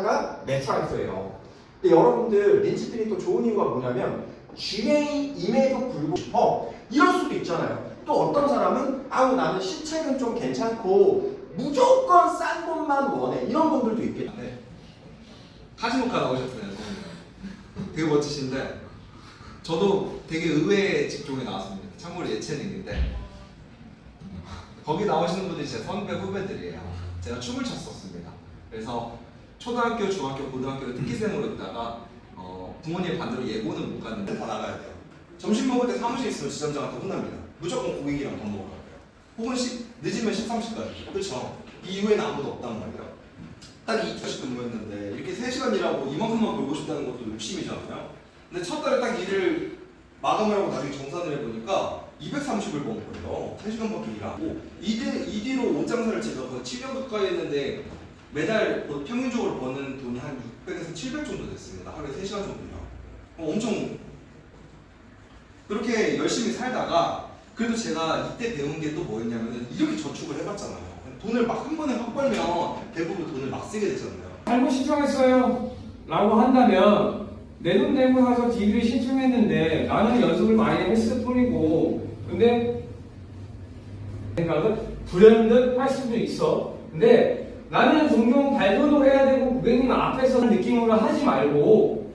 하나가 메트라이트예요. 근데 여러분들 렌치들이 또 좋은 이유가 뭐냐면 GA임에도 불구하고 어, 이럴 수도 있잖아요. 또 어떤 사람은 아우 나는 시책은 좀 괜찮고 무조건 싼 것만 원해 이런 분들도 있겠죠. 네. 카지노카 나오셨잖아요. 되게 멋지신데 저도 되게 의외의 직종에 나왔습니다. 참고로 예체능인데 거기 나오시는 분들이 제 선배 후배들이에요. 제가 춤을 췄었습니다. 그래서 초등학교, 중학교, 고등학교 특기생으로 있다가 어, 부모님 반대로 예고는 못 갔는데 다 나가야 돼요. 점심 먹을 때 사무실 있으면 지점장한테 혼납니다. 무조건 고객이랑 밥 먹으러 가요. 혹은 시, 늦으면 13시까지. 그렇죠. 이 이후에는 아무도 없단 말이에요. 딱 2주씩 근무했는데 이렇게 3시간 일하고 이만큼만 벌고 싶다는 것도 욕심이잖아요. 근데 첫 달에 딱 일을 마감을 하고 나중에 정산을 해보니까 230을 번 거예요. 3시간밖에 일하고 이뒤, 이 뒤로 옷 장사를 제가 거의 7년 가까이 했는데 매달 뭐 평균적으로 버는 돈이 한 600에서 700 정도 됐습니다. 하루에 3시간 정도 일하고. 어, 엄청 그렇게 열심히 살다가 그래도 제가 이때 배운 게 또 뭐였냐면 이렇게 저축을 해봤잖아요. 돈을 막 한 번에 확 벌면 대부분 돈을 막 쓰게 되잖아요. 잘못 신청했어요. 라고 한다면 내 돈 내고 가서 디그리 신청했는데 나는 연습을 많이 했을 뿐이고 근데 생각은 불현듯 할 수도 있어. 근데 나는 종종 발표도 해야 되고 고객님 앞에서 느낌으로 하지 말고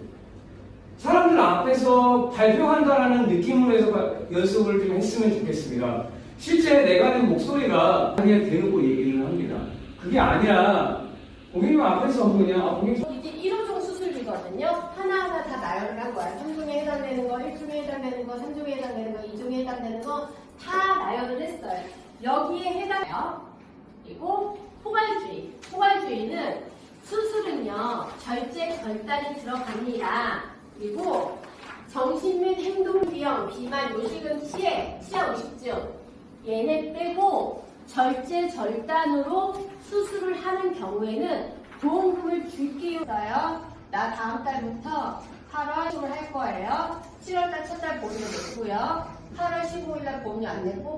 사람들 앞에서 발표한다라는 느낌으로 해서 연습을 좀 했으면 좋겠습니다. 실제 내가 낸 목소리가 그냥 대놓고 얘기를 합니다. 그게 아니라 고객님 앞에서 그냥 아, 고객님 이게 1호종 수술이거든요. 하나하나 다 나열을 한 거야. 3종에 해당되는 거, 1종에 해당되는 거, 3종에 해당되는 거, 2종에 해당되는 거 다 나열을 했어요. 여기에 해당해요. 그리고 포괄주의. 포괄주의는 수술은요, 절제, 결단이 들어갑니다. 그리고 정신 및 행동 비형, 비만, 요식은 치해, 치아 의식증. 얘네 빼고 절제, 절단으로 수술을 하는 경우에는 보험금을 줄게요. 나 다음 달부터 8월 수술을 할 거예요. 7월 달 첫 달 보험료 냈고요. 8월 15일 날 보험료 안 내고